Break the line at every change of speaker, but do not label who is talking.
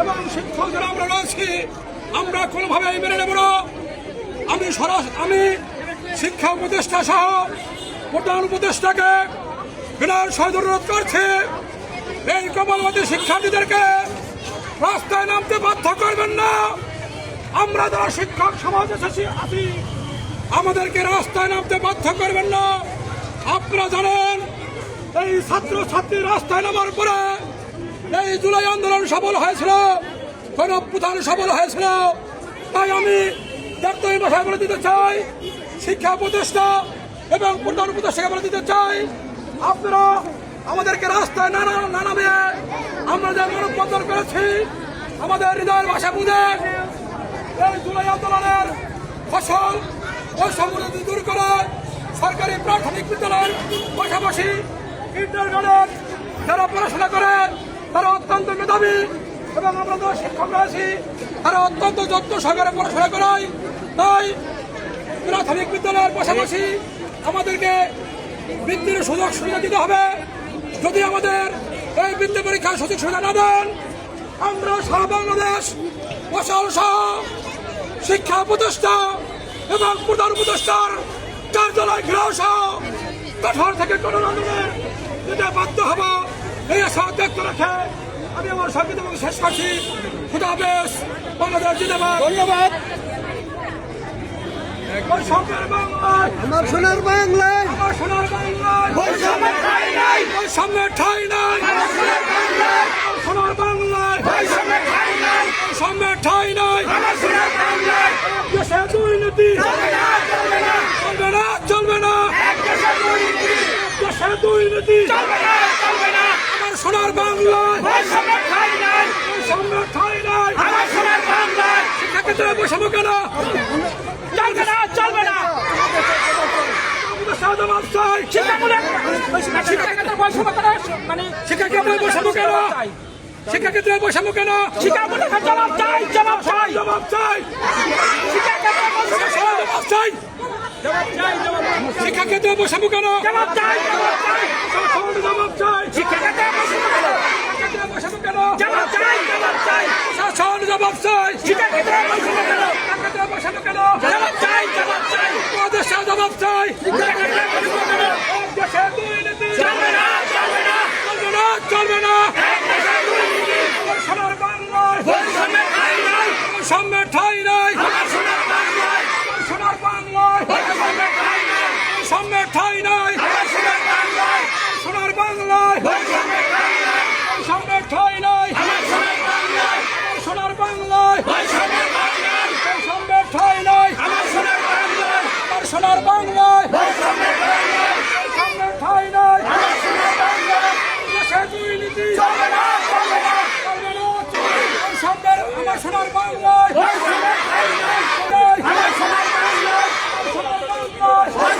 এবং শিক্ষক যারা আমরা রয়েছি, আমরা কোনোভাবেই মেনে নেব না। আমি সরাস আমি শিক্ষা উপদেষ্টা সহ প্রধান উপদেষ্টাকে বিনয় সহজ অনুরোধ করছি, এই কমলবাদী শিক্ষার্থীদেরকে রাস্তায় নামতে বাধ্য করবেন না। আমরা যারা শিক্ষক সমাজ এসেছি আছি আমাদেরকে রাস্তায় নামতে বাধ্য করবেন না। আপনারা জানেন, এই ছাত্র ছাত্রী রাস্তায় নামার পরে এই জুলাই আন্দোলন সফল হয়েছিল। কোন প্রধান সফল হয়েছিল। তাই আমি ডাক্তারি ভাষায় বলে দিতে চাই, শিক্ষা উপদেষ্টা এবং প্রধান উপদেষ্টাকে বলে দিতে চাই, আপনারা আমাদেরকে রাস্তায় নানা নানাবে আমরা যে মানববন্ধন করেছি, আমাদের হৃদয়ের ভাষা বুঝে এই জুলাই আন্দোলনের ফসল ওই দূর করে সরকারি প্রাথমিক বিদ্যালয়ের পাশাপাশি ইন্টারনেট যারা পড়াশোনা করে তারা অত্যন্ত মেধাবী এবং আমরা যারা শিক্ষক রয়েছি তারা অত্যন্ত যত্ন সহকারে পড়াশোনা করাই তাই প্রাথমিক বিদ্যালয়ের পাশাপাশি আমাদেরকে বৃত্তির সুযোগ সুবিধা দিতে হবে। যদি আমাদের এই বৃত্তি পরীক্ষার সুযোগ সুবিধা না দেন, আমরা সারা বাংলাদেশ ফসল শিক্ষা উপদেষ্টা এবং প্রধান উপদেষ্টার কার্যালয় ঘেরাও সহ কঠোর থেকে কঠোর আন্দোলনের যেটা বাধ্য হব। এই আশা ব্যক্ত রেখে আমি আমার এবং শেষ করছি। খুদা হাফেজ বাংলাদেশ জিন্দাবাদ। ধন্যবাদ।
আমার সোনার বাংলায়।
আমার সোনার বাংলায়।
বৈষম্যের ঠাঁই নাই।
সোনার বাংলায়।
বৈষম্যের ঠাঁই নাই।
দেশে দুর্নীতি।
চলবে না, চলবে না। দেশে দুর্নীতি। চলবে না।
আমার সোনার বাংলায়
আমার সোনার বাংলায়
শিক্ষাক্ষেত্রে বৈষম্য কেন?
চলবে না, চলবে না। শিক্ষাক্ষেত্রে বৈষম্য করা মানে
শিক্ষাক্ষেত্রে বৈষম্য কেন? কেন?
শিক্ষামূলক জবাব চাই, জবাব চাই।
জবাব চাই জবাব চাই শিক্ষাক্ষেত্রে বৈষম্য কেন?
জবাব চাই, জবাব শিক্ষাক্ষেত্রে বৈষম্য করা-
শিক্ষাক্ষেত্রে বৈষম্য কেন
জবাব চাই, জবাব চাই।
শাসন জবাব চাই
শিক্ষাক্ষেত্রে বৈষম্য করা-
শিক্ষাক্ষেত্রে বৈষম্য কেন
জবাব চাই, জবাব চাই।
উপদেষ্টা জবাব চাই
শিক্ষাক্ষেত্রে বৈষম্য করা- চলবে না, চলবে না।
চলবে না চলবে না
এক দেশে দুর্নীতি।
সোনার বাংলায়
বৈষম্যের ঠাঁই নাই।
সামনে ঠাই নাই
আমার সোনার বাংলায়
সোনার বাংলায়
বৈষম্যের ঠাঁই নাই।
সামনে ঠাই নাই
আমার সোনার বাংলায়
সোনার বাংলায়
বৈষম্যের ঠাঁই নাই।
সামনে ঠাই নাই
আমার সোনার বাংলায়
সোনার বাংলায়
বৈষম্যের ঠাঁই নাই।
সামনে ঠাই নাই
আমার সোনার বাংলায়
আমার সোনার বাংলায়
বৈষম্যের ঠাঁই নাই।
সামনে ঠাই নাই
আমার সোনার বাংলায়
দেশে দুর্নীতি
চলবে না, চলবে না।
চলবে না, চলবে না। সামনে আমার সোনার বাংলায়